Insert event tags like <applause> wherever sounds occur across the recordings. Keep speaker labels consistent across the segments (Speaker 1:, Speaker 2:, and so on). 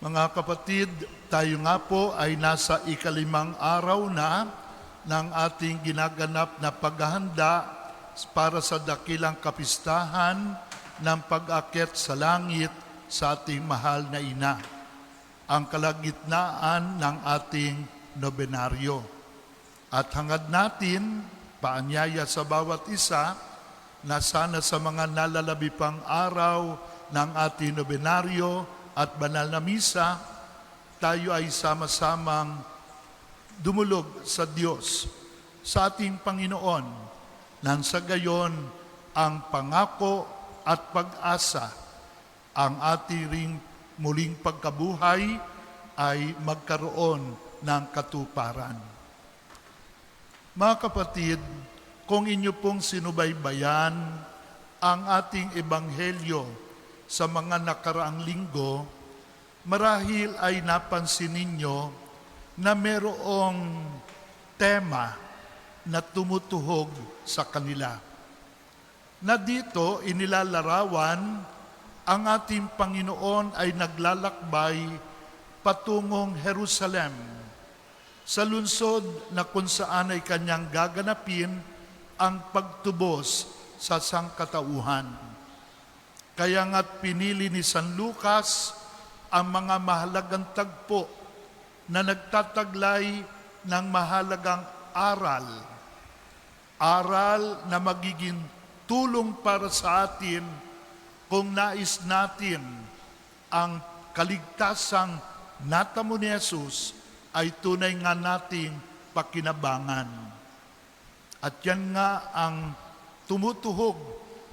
Speaker 1: Mga kapatid, tayo nga po ay nasa ikalimang araw na ng ating ginaganap na paghahanda para sa dakilang kapistahan ng pag-akyat sa langit sa ating mahal na ina, ang kalagitnaan ng ating nobenaryo. At hangad natin, paanyaya sa bawat isa, na sana sa mga nalalabi pang araw ng ating nobenaryo at banal na misa, tayo ay sama-samang dumulog sa Diyos, sa ating Panginoon, nang sa gayon ang pangako at pag-asa, ang ating ring muling pagkabuhay ay magkaroon ng katuparan. Mga kapatid, kung inyo pong sinubaybayan ang ating ebanghelyo sa mga nakaraang linggo, marahil ay napansin ninyo na merong tema na tumutuhog sa kanila. Na dito inilalarawan ang ating Panginoon ay naglalakbay patungong Jerusalem sa lungsod na kung saan ay kanyang gaganapin ang pagtubos sa sangkatauhan. Kaya nga't pinili ni San Lucas ang mga mahalagang tagpo na nagtataglay ng mahalagang aral. Aral na magiging tulong para sa atin kung nais natin ang kaligtasang natamo ni Jesus ay tunay nga nating pakinabangan. At yan nga ang tumutuhog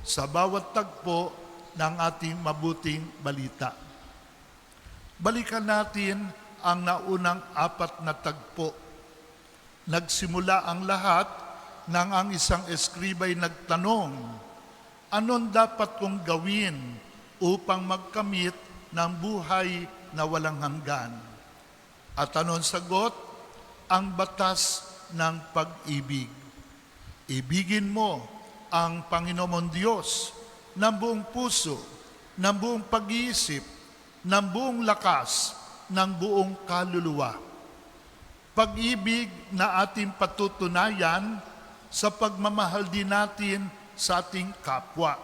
Speaker 1: sa bawat tagpo ng ating mabuting balita. Balikan natin ang naunang apat na tagpo. Nagsimula ang lahat nang ang isang eskribay nagtanong, Anon dapat kong gawin upang magkamit ng buhay na walang hanggan? At anon sagot, ang batas ng pag-ibig. Ibigin mo ang Panginoon Diyos ng buong puso, ng buong pag-iisip, ng buong lakas, ng buong kaluluwa. Pag-ibig na ating patutunayan sa pagmamahal din natin sa ating kapwa.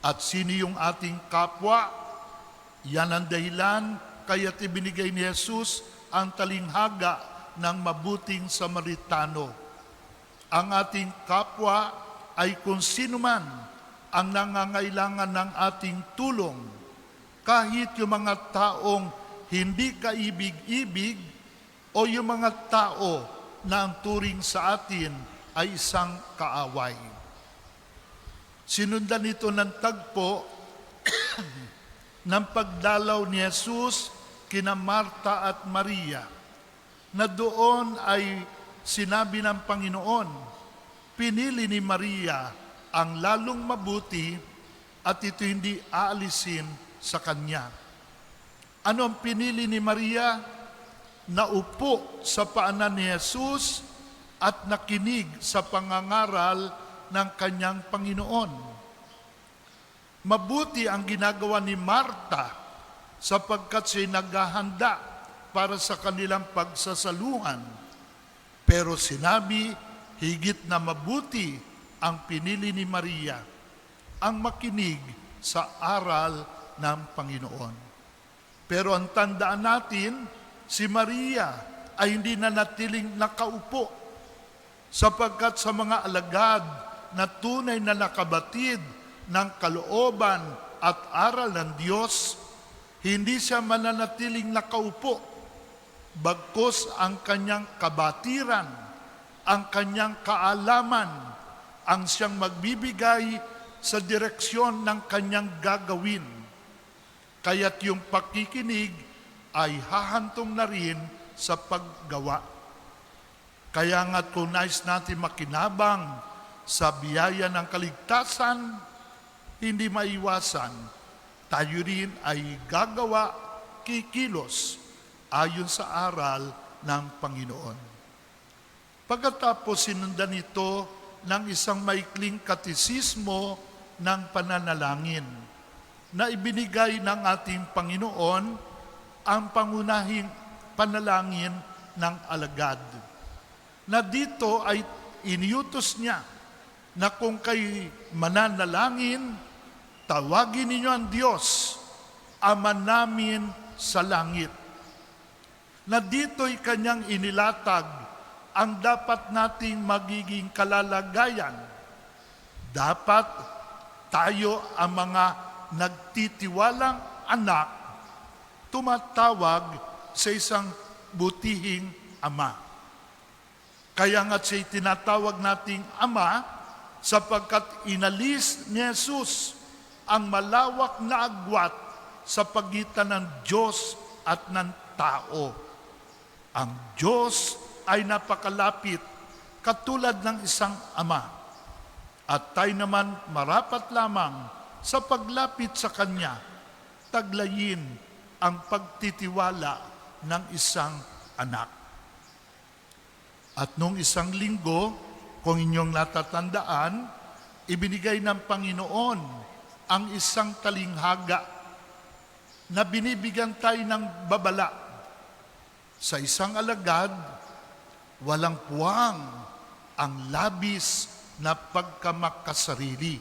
Speaker 1: At sino yung ating kapwa? Yan ang dahilan kaya't ibinigay ni Jesus ang talinghaga ng mabuting Samaritano. Ang ating kapwa ay kung sino man ang nangangailangan ng ating tulong, kahit yung mga taong hindi kaibig-ibig o yung mga tao na ang turing sa atin ay isang kaaway. Sinundan ito ng tagpo <clears throat> ng pagdalaw ni Jesus kina Marta at Maria na doon ay sinabi ng Panginoon, pinili ni Maria ang lalong mabuti at ito hindi aalisin sa kanya. Ano ang pinili ni Maria? Naupo sa paanan ni Jesus at nakinig sa pangangaral ng kanyang Panginoon. Mabuti ang ginagawa ni Marta sapagkat siya'y naghahanda para sa kanilang pagsasaluhan. Pero sinabi, higit na mabuti ang pinili ni Maria, ang makinig sa aral ng Panginoon. Pero ang tandaan natin, si Maria ay hindi na natiling nakaupo sapagkat sa mga alagad na tunay na nakabatid ng kalooban at aral ng Diyos, hindi siya mananatiling nakaupo, bagkos ang kanyang kabatiran, ang kanyang kaalaman, ang siyang magbibigay sa direksyon ng kanyang gagawin. Kaya't yung pakikinig ay hahantong na rin sa paggawa. Kaya nga kung nais natin makinabang sa biyaya ng kaligtasan, hindi maiwasan, tayo rin ay gagawa kikilos ayon sa aral ng Panginoon. Pagkatapos sinundan ito ng isang maikling katisismo ng pananalangin na ibinigay ng ating Panginoon ang pangunahing panalangin ng alagad. Na dito ay iniutos niya na kung kay mananalangin, tawagin ninyo ang Diyos, Ama namin sa langit. Na dito'y kanyang inilatag ang dapat nating magiging kalalagayan. Dapat tayo ang mga nagtitiwalang anak tumatawag sa isang butihing ama. Kaya nga siya tinatawag nating ama sapagkat inalis ni Jesus ang malawak na agwat sa pagitan ng Diyos at ng tao. Ang Diyos ay napakalapit katulad ng isang ama. At tayo naman marapat lamang sa paglapit sa Kanya, taglayin ang pagtitiwala ng isang anak. At nung isang linggo, kung inyong natatandaan, ibinigay ng Panginoon ang isang talinghaga na binibigyan tayo ng babala. Sa isang alagad, walang puwang ang labis na pagkamakasarili.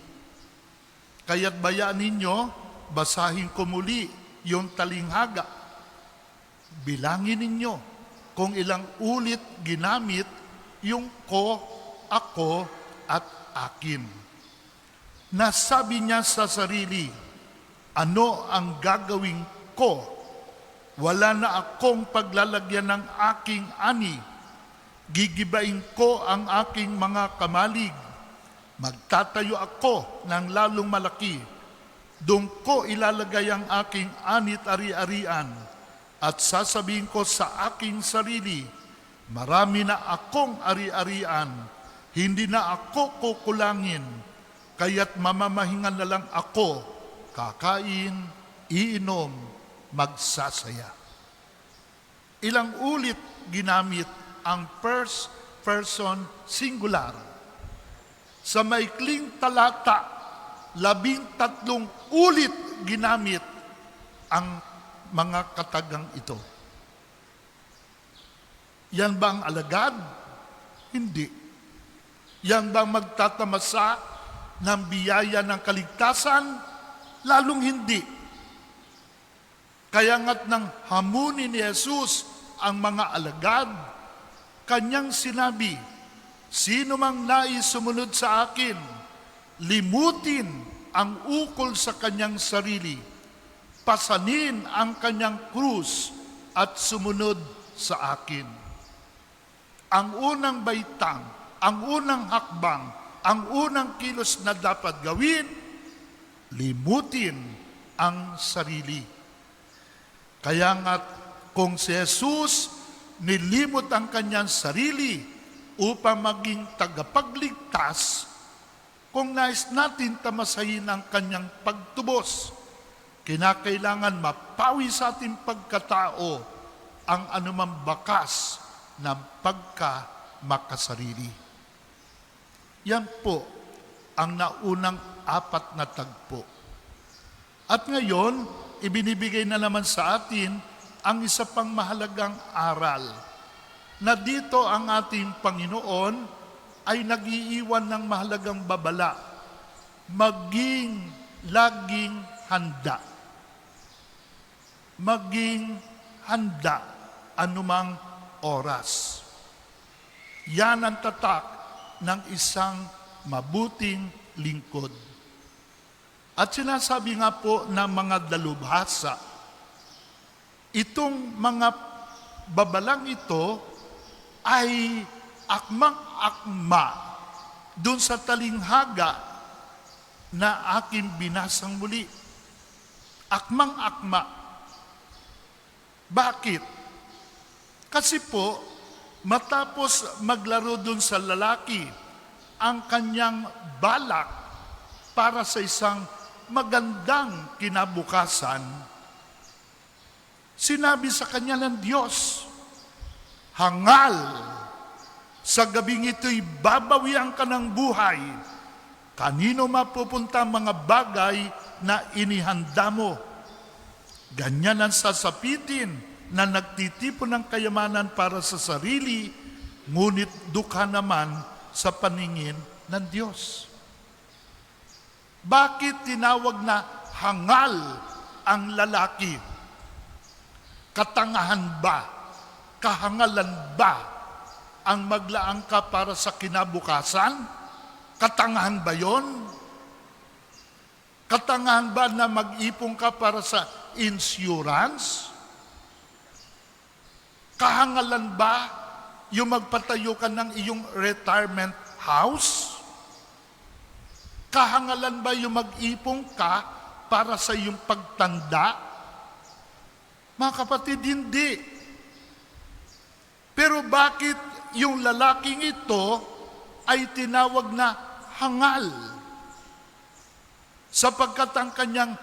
Speaker 1: Kaya't bayaan ninyo, basahin ko muli yung talinghaga. Bilangin ninyo kung ilang ulit ginamit yung ko, ako, at akin. Nasabi niya sa sarili, ano ang gagawin ko? Wala na akong paglalagyan ng aking ani. Gigibain ko ang aking mga kamalig. Magtatayo ako ng lalong malaki. Doon ko ilalagay ang aking anit ari-arian at sasabihin ko sa aking sarili, marami na akong ari-arian, hindi na ako kukulangin, kaya't mamamahingan na lang ako, kakain, iinom, magsasaya. Ilang ulit ginamit ang first person singular. Sa maikling talata, labing tatlong ulit ginamit ang mga katagang ito. Yan ba ang alagad? Hindi. Yan ba ang magtatamasa ng biyaya ng kaligtasan? Lalong hindi. Kaya nga't nang hamunin ni Jesus ang mga alagad, kanyang sinabi, Sino mang nais sumunod sa akin, limutin ang ukol sa kanyang sarili, pasanin ang kanyang krus at sumunod sa akin. Ang unang baitang, ang unang hakbang, ang unang kilos na dapat gawin, limutin ang sarili. Kaya nga kung si Jesus nilimot ang kanyang sarili upang maging tagapagligtas, kung nais natin tamasahin ang kanyang pagtubos, kinakailangan mapawi sa ating pagkatao ang anumang bakas ng pagka-makasarili. Yan po ang naunang apat na tagpo. At ngayon, ibinibigay na naman sa atin ang isa pang mahalagang aral na dito ang ating Panginoon ay nagiiwan ng mahalagang babala, maging laging handa. Maging handa anumang oras. Yan ang tatak ng isang mabuting lingkod. At sinasabi nga po ng mga dalubhasa, itong mga babalang ito ay akmang-akma dun sa talinghaga na aking binasang muli. Akmang-akma. Bakit? Kasi po, matapos maglaro dun sa lalaki, ang kanyang balak para sa isang magandang kinabukasan, sinabi sa kanya ng Diyos, hangal, sa gabing ito'y babawian ka ng buhay. Kanino mapupunta mga bagay na inihanda mo? Ganyan ang sasapitin na nagtitipon ng kayamanan para sa sarili, ngunit dukha naman sa paningin ng Diyos. Bakit tinawag na hangal ang lalaki? Katangahan ba? Kahangalan ba ang maglaan ka para sa kinabukasan? Katangahan ba yon? Katangahan ba na mag-ipon ka para sa insurance? Kahangalan ba yung magpatayo ka ng iyong retirement house? Kahangalan ba yung mag-ipon ka para sa iyong pagtanda? Mga kapatid, hindi. Pero bakit yung lalaking ito ay tinawag na hangal? Sapagkat ang kanyang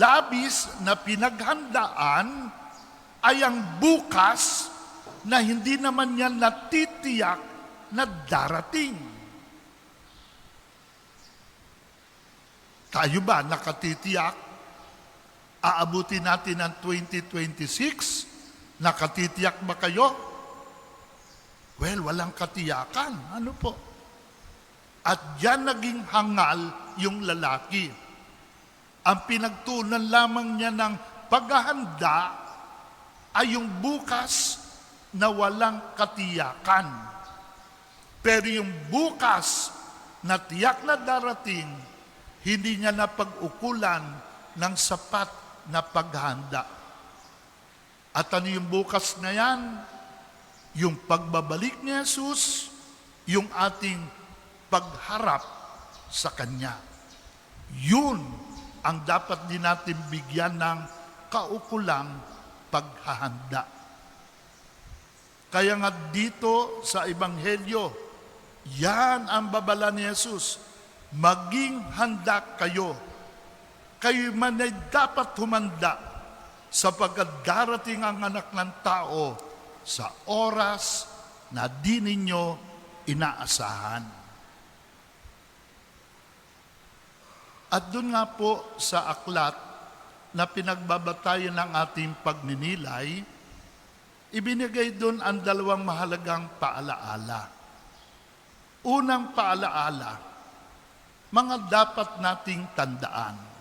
Speaker 1: labis na pinaghandaan ay ang bukas na hindi naman niya natitiyak na darating. Tayo ba nakatitiyak? Aabutin natin ang 2026? Nakatitiyak ba kayo? Well, walang katiyakan. Ano po? At yan naging hangal yung lalaki. Ang pinagtunan lamang niya ng paghahanda ay yung bukas na walang katiyakan. Pero yung bukas na tiyak na darating, hindi niya napag-ukulan ng sapat na paghahanda. At ano yung bukas na yan? Yung pagbabalik ni Jesus, yung ating pagharap sa Kanya. Yun ang dapat din natin bigyan ng kaukulang paghahanda. Kaya nga dito sa Ebanghelyo, yan ang babala ni Jesus. Maging handa kayo. Kayo man ay dapat humanda sapagkat darating ang anak ng tao sa oras na di ninyo inaasahan. At doon nga po sa aklat na pinagbabatayan ng ating pagninilay, ibinigay doon ang dalawang mahalagang paalaala. Unang paalaala, mga dapat nating tandaan.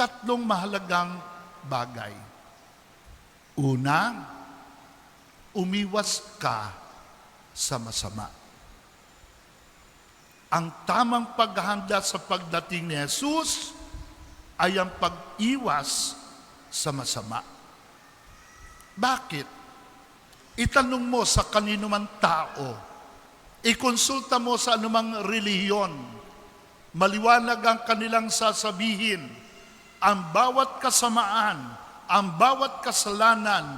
Speaker 1: Tatlong mahalagang bagay. Una, umiwas ka sa masama. Ang tamang paghahanda sa pagdating ni Jesus ay ang pag-iwas sa masama. Bakit? Itanong mo sa kanino man tao, ikonsulta mo sa anumang reliyon, maliwanag ang kanilang sasabihin, ang bawat kasamaan, ang bawat kasalanan,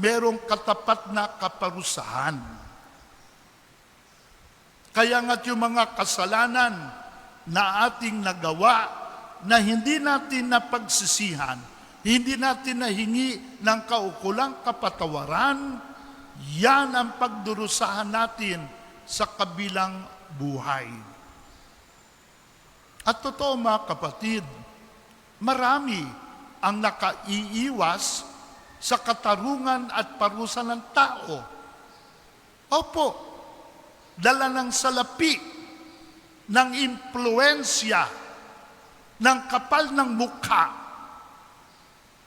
Speaker 1: merong katapat na kaparusahan. Kaya nga't yung mga kasalanan na ating nagawa na hindi natin napagsisihan, hindi natin nahingi ng kaukulang kapatawaran, yan ang pagdurusahan natin sa kabilang buhay. At totoo mga kapatid, marami ang nakaiiwas sa katarungan at parusa ng tao. Opo, dala ng salapi, ng impluensya, ng kapal ng mukha.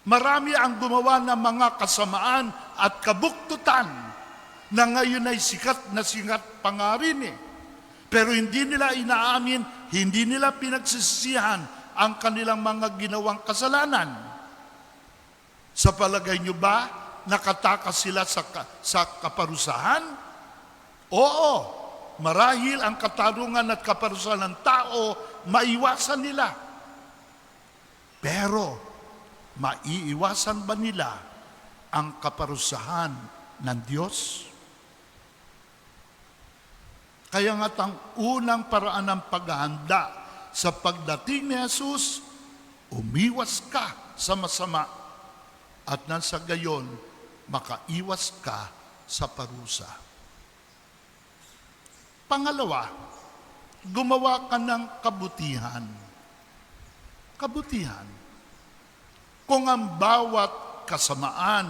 Speaker 1: Marami ang gumawa ng mga kasamaan at kabuktutan na ngayon ay sikat na sikat pa eh. Pero hindi nila inaamin, hindi nila pinagsisisihan ang kanilang mga ginawang kasalanan. Sa palagay nyo ba, nakatakas sila sa, sa kaparusahan? Oo, marahil ang katarungan at kaparusahan ng tao, maiwasan nila. Pero, maiiwasan ba nila ang kaparusahan ng Diyos? Kaya nga't ang unang paraan ng paghahanda sa pagdating ni Jesus, umiwas ka sa masama at nang sa gayon, makaiwas ka sa parusa. Pangalawa, gumawa ka ng kabutihan. Kabutihan. Kung ang bawat kasamaan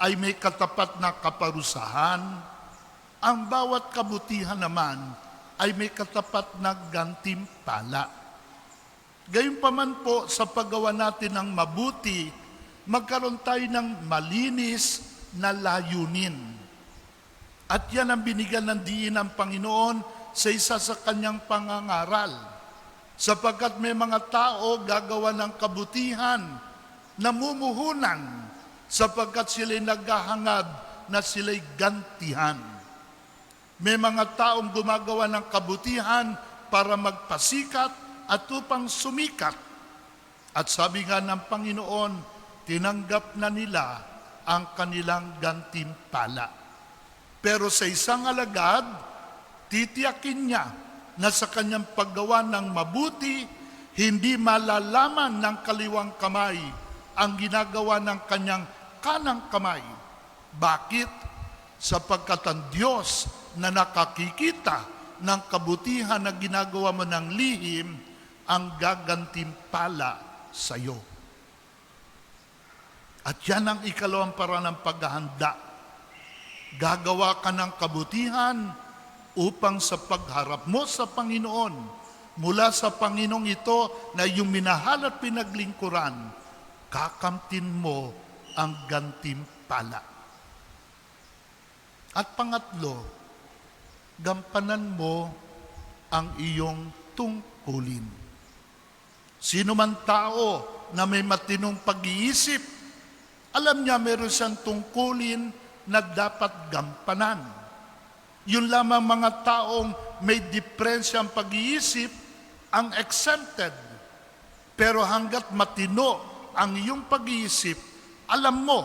Speaker 1: ay may katapat na kaparusahan, ang bawat kabutihan naman ay may katapat na gantimpala. Gayunpaman po sa paggawa natin ng mabuti, magkaroon tayo ng malinis na layunin. At yan ang binigyan ng diin ng Panginoon sa isa sa kanyang pangangaral. Sapagkat may mga tao gagawa ng kabutihan, namumuhunan, sapagkat sila'y naghahangad na sila'y gantihan. May mga taong gumagawa ng kabutihan para magpasikat at upang sumikat. At sabi nga ng Panginoon, tinanggap na nila ang kanilang gantimpala. Pero sa isang alagad, titiyakin niya na sa kanyang paggawa ng mabuti, hindi malalaman ng kaliwang kamay ang ginagawa ng kanyang kanang kamay. Bakit? Sapagkat ang Diyos na nakakikita ng kabutihan na ginagawa mo ng lihim, ang gagantimpala sa iyo. At yan ang ikalawang paraan ng paghahanda. Gagawa ka ng kabutihan upang sa pagharap mo sa Panginoon, mula sa Panginoong ito na yung minahal at pinaglingkuran, kakamtin mo ang gantimpala. At pangatlo, gampanan mo ang iyong tungkulin. Sino man tao na may matinong pag-iisip, alam niya meron siyang tungkulin na dapat gampanan. Yun lamang mga taong may diferensyang pag-iisip ang exempted. Pero hanggat matino ang iyong pag-iisip, alam mo,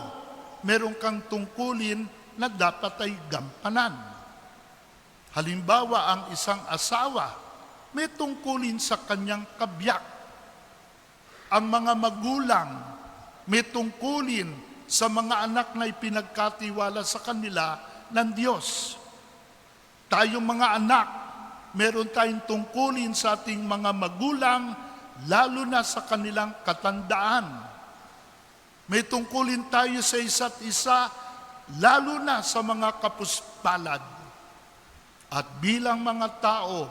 Speaker 1: meron kang tungkulin na dapat ay gampanan. Halimbawa, ang isang asawa, may tungkulin sa kanyang kabiyak. Ang mga magulang, may tungkulin sa mga anak na ipinagkatiwala sa kanila ng Diyos. Tayong mga anak, meron tayong tungkulin sa ating mga magulang, lalo na sa kanilang katandaan. May tungkulin tayo sa isa't isa, lalo na sa mga kapuspalad. At bilang mga tao,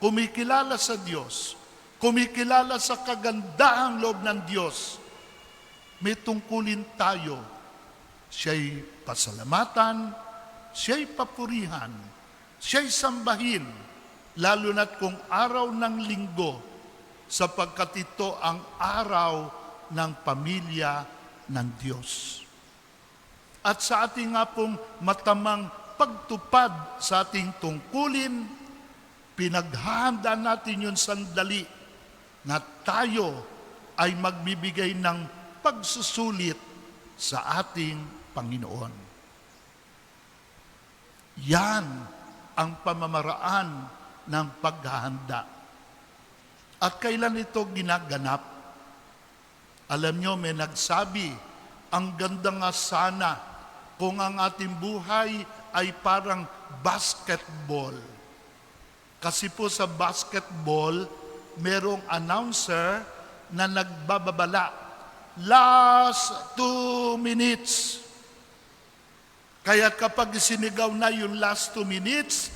Speaker 1: kumikilala sa Diyos, kumikilala sa kagandahang loob ng Diyos, may tungkulin tayo. Siya'y pasalamatan, siya'y papurihan, siya'y sambahin, lalo na't kung araw ng linggo, sapagkat ito ang araw ng pamilya ng Diyos. At sa ating nga pong matamang pagtupad sa ating tungkulin, pinaghahanda natin yung sandali na tayo ay magbibigay ng pagsusulit sa ating Panginoon. Yan ang pamamaraan ng paghahanda. At kailan ito ginaganap? Alam nyo, may nagsabi, ang ganda nga sana kung ang ating buhay ay parang basketball. Kasi po sa basketball, merong announcer na nagbababala last two minutes. Kaya kapag sinigaw na yung last two minutes,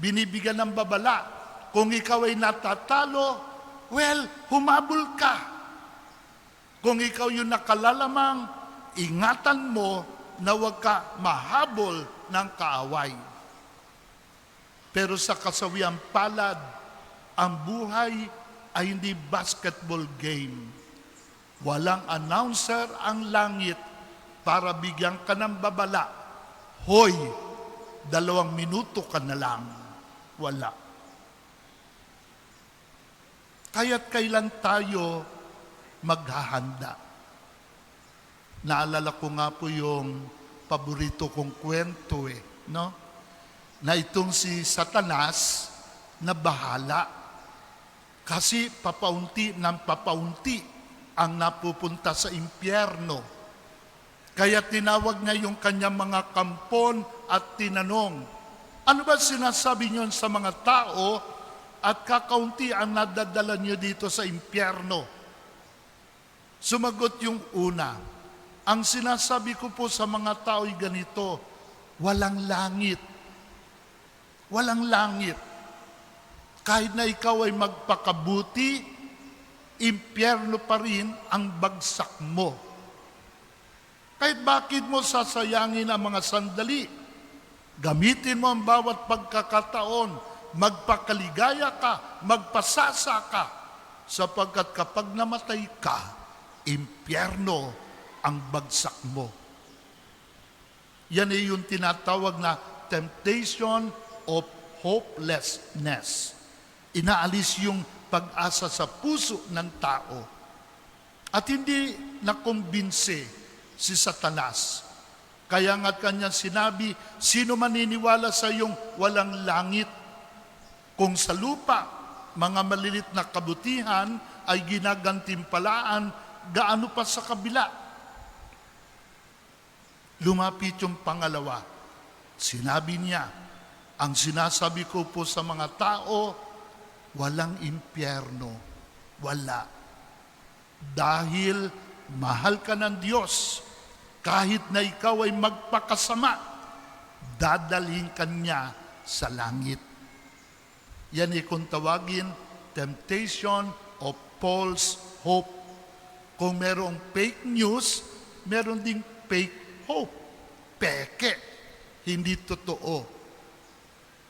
Speaker 1: binibigyan ng babala. Kung ikaw ay natatalo, well, humabol ka. Kung ikaw yung nakalalamang, ingatan mo na huwag ka mahabol ng kaaway. Pero sa kasawiang palad, ang buhay ay hindi basketball game Walang announcer ang langit para bigyan ka ng babala. Hoy, dalawang minuto ka na lang. Wala. Kaya't kailan tayo maghahanda? Naalala ko nga po yung paborito kong kwento eh, no? Na itong si Satanas na bahala. Kasi papaunti ng papaunti ang napupunta sa impyerno. Kaya tinawag niya yung kanyang mga kampon at tinanong, ano ba sinasabi niyo sa mga tao at kakaunti ang nadadala niyo dito sa impyerno? Sumagot yung una. Ang sinasabi ko po sa mga tao'y ganito, walang langit. Walang langit. Kahit na ikaw ay magpakabuti, impyerno pa rin ang bagsak mo. Kahit bakit mo sasayangin ang mga sandali, gamitin mo ang bawat pagkakataon, magpakaligaya ka, magpasasa ka, sapagkat kapag namatay ka, impyerno ang bagsak mo. Yan ay yung tinatawag na temptation of hopelessness. Inaalis yung pag-asa sa puso ng tao. At hindi nakumbinsi si Satanas. Kaya nga kanya sinabi, sino maniniwala sa iyong walang langit? Kung sa lupa, mga malilit na kabutihan ay ginagantimpalaan, gaano pa sa kabila? Lumapit yung pangalawa. Sinabi niya, ang sinasabi ko po sa mga tao, walang impyerno. Wala. Dahil mahal ka ng Diyos, kahit na ikaw ay magpakasama, dadalhin ka niya sa langit. Yan ay kung tawagin, temptation of false hope. Kung merong fake news, meron ding fake hope. Peke. Hindi totoo.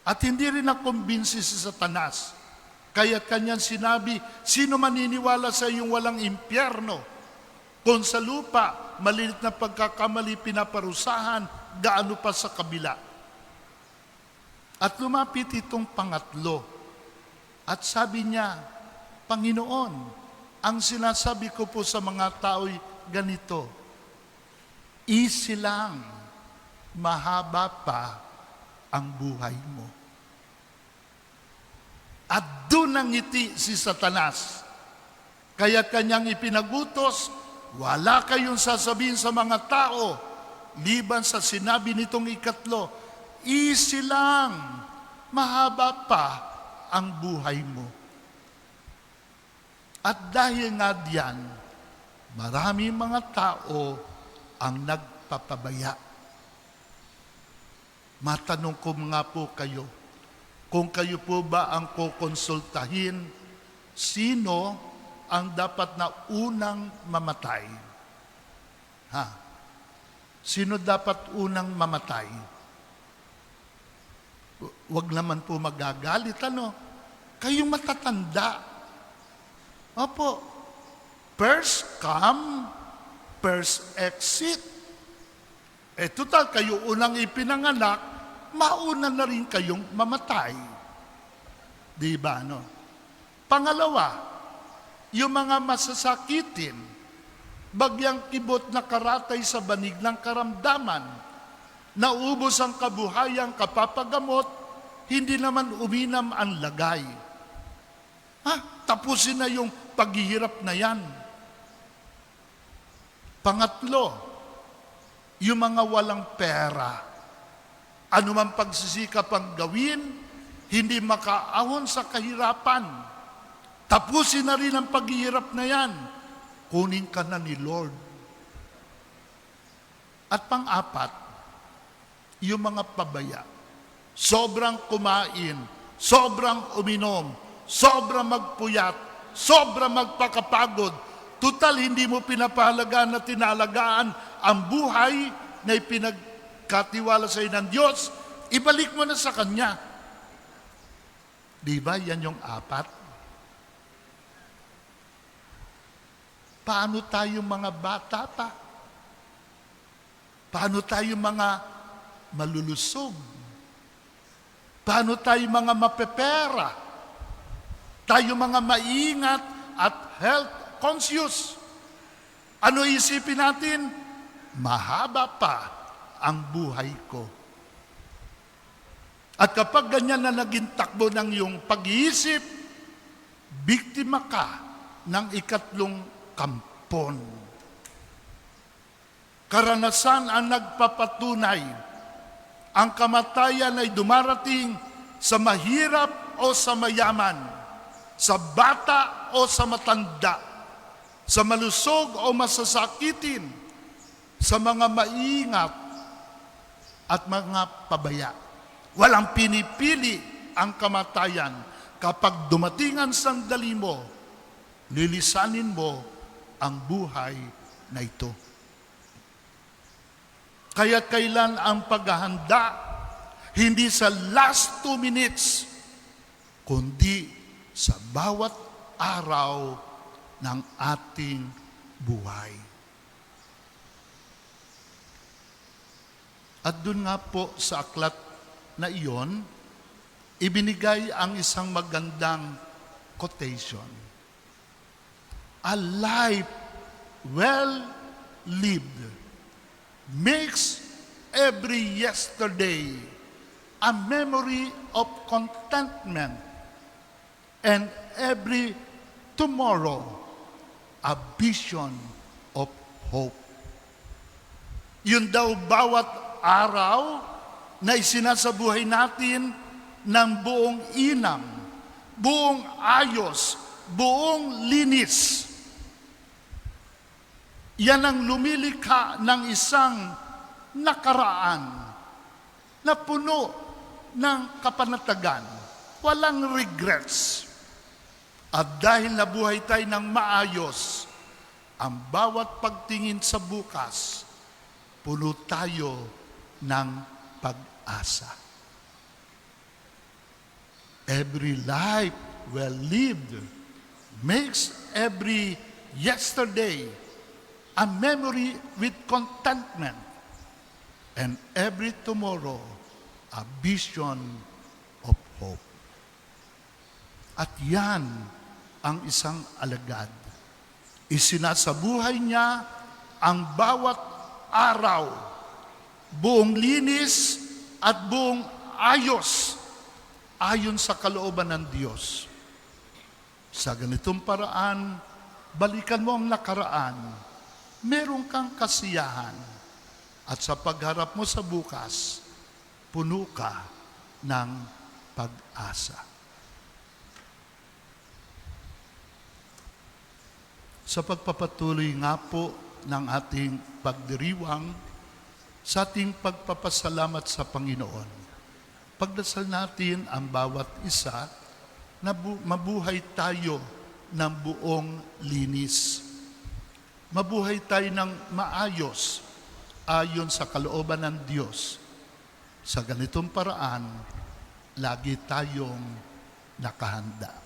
Speaker 1: At hindi rin nakumbinsi si Satanas. Kaya kanyang sinabi, sino maniniwala sa iyong walang impyerno? Kung sa lupa, maliit na pagkakamali pinaparusahan, gaano pa sa kabila. At lumapit itong pangatlo. At sabi niya, Panginoon, ang sinasabi ko po sa mga tao'y ganito, easy lang, mahaba pa ang buhay mo. At doon ang ngiti si Satanas. Kaya kanyang ipinagutos, wala kayong sasabihin sa mga tao, liban sa sinabi nitong ikatlo, easy lang, mahaba pa ang buhay mo. At dahil nga diyan, maraming mga tao ang nagpapabaya. Matanong ko nga po kayo, kung kayo po ba ang kukonsultahin, sino ang dapat na unang mamatay? Ha? Sino dapat unang mamatay? Huwag naman po magagalit, ano? Kayong matatanda. Opo. First come, first exit. Eh, total, kayo unang ipinanganak, mauna na rin kayong mamatay. Di ba, no? Pangalawa, yung mga masasakitin, bagyang kibot na karatay sa banig ng karamdaman, naubos ang kabuhayang kapapagamot, hindi naman uminam ang lagay. Ha? Tapusin na yung paghihirap na yan. Pangatlo, yung mga walang pera. Ano man pagsisikap ang gawin, hindi makaahon sa kahirapan. Tapusin na rin ang paghihirap na yan. Kunin ka na ni Lord. At pang-apat, yung mga pabaya. Sobrang kumain, sobrang uminom, sobrang magpuyat, sobrang magpakapagod. Tutal, hindi mo pinapahalagaan na tinalagaan ang buhay na ipinagkatiwala sa ng Diyos. Ibalik mo na sa Kanya. Di ba? Yan yung apat. Paano tayo mga bata pa? Paano tayo mga malulusog? Paano tayo mga mapepera? Tayo mga maingat at health conscious. Ano isipin natin? Mahaba pa ang buhay ko. At kapag ganyan na naging takbo ng iyong pag-iisip, biktima ka ng ikatlong kampon. Karanasan ang nagpapatunay. Ang kamatayan ay dumarating sa mahirap o sa mayaman, sa bata o sa matanda. Sa malusog o masasakitin, sa mga maingat at mga pabaya. Walang pinipili ang kamatayan kapag dumating ang sandali mo, lilisanin mo ang buhay na ito. Kaya kailan ang paghahanda, hindi sa last two minutes, kundi sa bawat araw ng ating buhay. At doon nga po sa aklat na iyon, ibinigay ang isang magandang quotation. A life well lived makes every yesterday a memory of contentment and every tomorrow a vision of hope. Yun daw bawat araw na isinasabuhay natin ng buong inam, buong ayos, buong linis. Yan ang lumilikha ng isang nakaraan na puno ng kapanatagan, walang regrets. At dahil nabuhay tayo ng maayos, ang bawat pagtingin sa bukas, puno tayo ng pag-asa. Every life well lived makes every yesterday a memory with contentment and every tomorrow a vision of hope. At yan ang isang alagad. Isinasabuhay niya ang bawat araw, buong linis at buong ayos ayon sa kalooban ng Diyos. Sa ganitong paraan, balikan mo ang nakaraan, meron kang kasiyahan. At sa pagharap mo sa bukas, puno ka ng pag-asa. Sa pagpapatuloy nga po ng ating pagdiriwang, sa ating pagpapasalamat sa Panginoon, pagdasal natin ang bawat isa na bu- mabuhay tayo ng buong linis. Mabuhay tayo ng maayos ayon sa kalooban ng Diyos. Sa ganitong paraan, lagi tayong nakahanda.